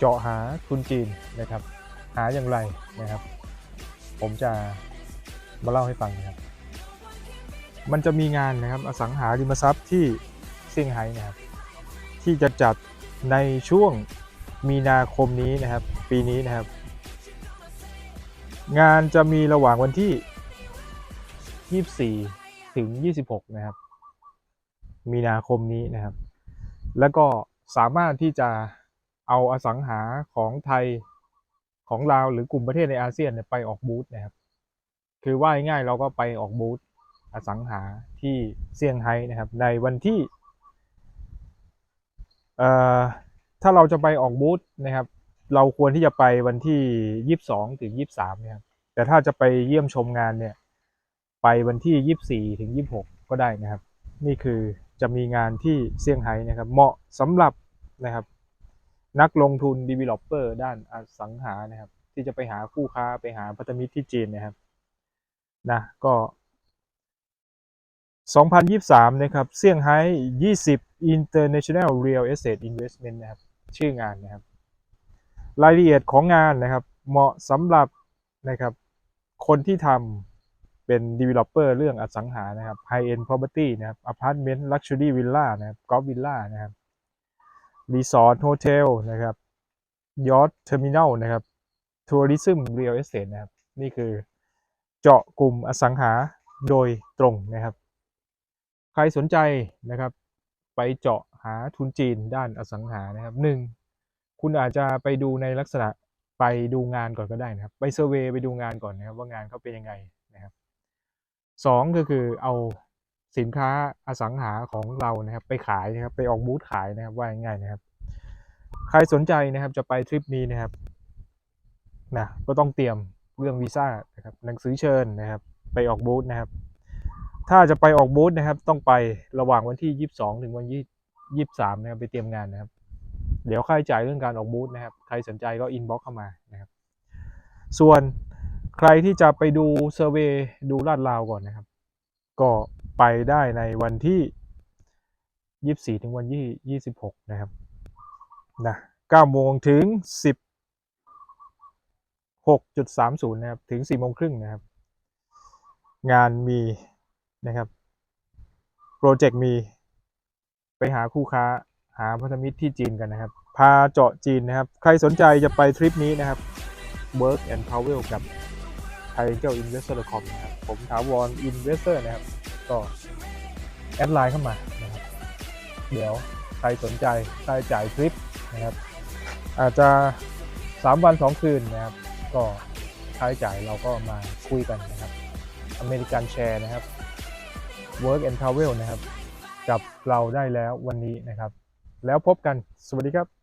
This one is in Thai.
เจาะหาทุนจีนนะครับ หาอย่างไรนะครับ ผมจะมาเล่าให้ฟังนะครับ มันจะมีงานนะครับอสังหาริมทรัพย์ที่เซี่ยงไฮ้นะครับ ที่จะจัดในช่วงมีนาคมนี้นะครับ ปีนี้นะครับ งานจะมีระหว่างวันที่ 24 ถึง 26 นะครับ มีนาคมนี้นะครับ แล้วก็สามารถที่จะ เอาอสังหาของไทยของลาวหรือกลุ่มประเทศในอาเซียนเนี่ยไปออกบูธนะครับ คือว่าง่ายๆเราก็ไปออกบูธอสังหาที่เซี่ยงไฮ้นะครับ ในวันที่เอ่อถ้าเราจะไปออกบูธนะครับ เราควรที่จะไปวันที่22ถึง23นะครับแต่ถ้าจะไปเยี่ยมชมงานเนี่ย ไปวันที่24ถึง26ก็ได้นะครับ นี่คือจะมีงานที่เซี่ยงไฮ้นะครับ เหมาะสำหรับนะครับ นักลงทุน developer ด้านอสังหานะครับ ที่จะไปหาคู่ค้าไปหาพันธมิตรที่จีนนะครับนะก็ 2023 นะครับเซี่ยงไฮ้20 International Real Estate Investment นะครับชื่องานนะครับ รายละเอียดของงานนะครับ เหมาะสำหรับนะครับคนที่ทำเป็น developer เรื่องอสังหานะครับ high end property นะครับ apartment luxury villa นะครับ golf villa นะครับ resort hotel นะครับ yacht terminal นะครับ tourism real estate นะครับ นี่คือเจาะกลุ่มอสังหาโดยตรงนะครับ ใครสนใจนะครับ ไปเจาะหาทุนจีนด้านอสังหานะครับหนึ่งคุณอาจจะไปดูในลักษณะไปดูงานก่อนก็ได้นะครับ ไปเซอร์เวย์ไปดูงานก่อนนะครับว่างานเขาเป็นยังไงนะครับสองก็คือเอา สินค้าอสังหาของเรานะครับ ไปขายนะครับ ไปออกบูธขายนะครับ ว่าง่ายนะครับ ใครสนใจนะครับจะไปทริปนี้นะครับนะก็ต้องเตรียมเรื่องวีซ่านะครับ หนังสือเชิญนะครับ ไปออกบูธนะครับ ถ้าจะไปออกบูธนะครับ ต้องไประหว่างวันที่ 22 ถึงวันที่23 นะครับ ไปเตรียมงานนะครับ เดี๋ยวค่าใช้จ่ายเรื่องการออกบูธนะครับ ใครสนใจก็อินบ็อกเข้ามานะครับ ส่วนใครที่จะไปดูเซอร์เวยดูลาดราวก่อนนะครับ ก็ ไปได้ในวันที่ 24 ถึงวันที่ 26 นะครับนะ9โมงถึง 16.30 นะครับ ถึง 4 โมงครึ่งนะครับ งานมีนะครับ โปรเจกต์มี ไปหาคู่ค้าหาพันธมิตรที่จีนกันนะครับ พาเจาะจีนนะครับ ใครสนใจจะไปทริปนี้นะครับ Work and Travel กับ t h a i a n g e Investor.com นะครับ ผมถาวร Investor นะครับ ก็แอดไลน์เข้ามานะครับเดี๋ยวใครสนใจใช้จ่ายทริปนะครับ อาจจะ 3 วัน 2 คืนนะครับ ก็ค่าใช้จ่ายเราก็มาคุยกันนะครับอเมริกันแชร์นะครับ Work and Travel นะครับ กับเราได้แล้ววันนี้นะครับ แล้วพบกันสวัสดีครับ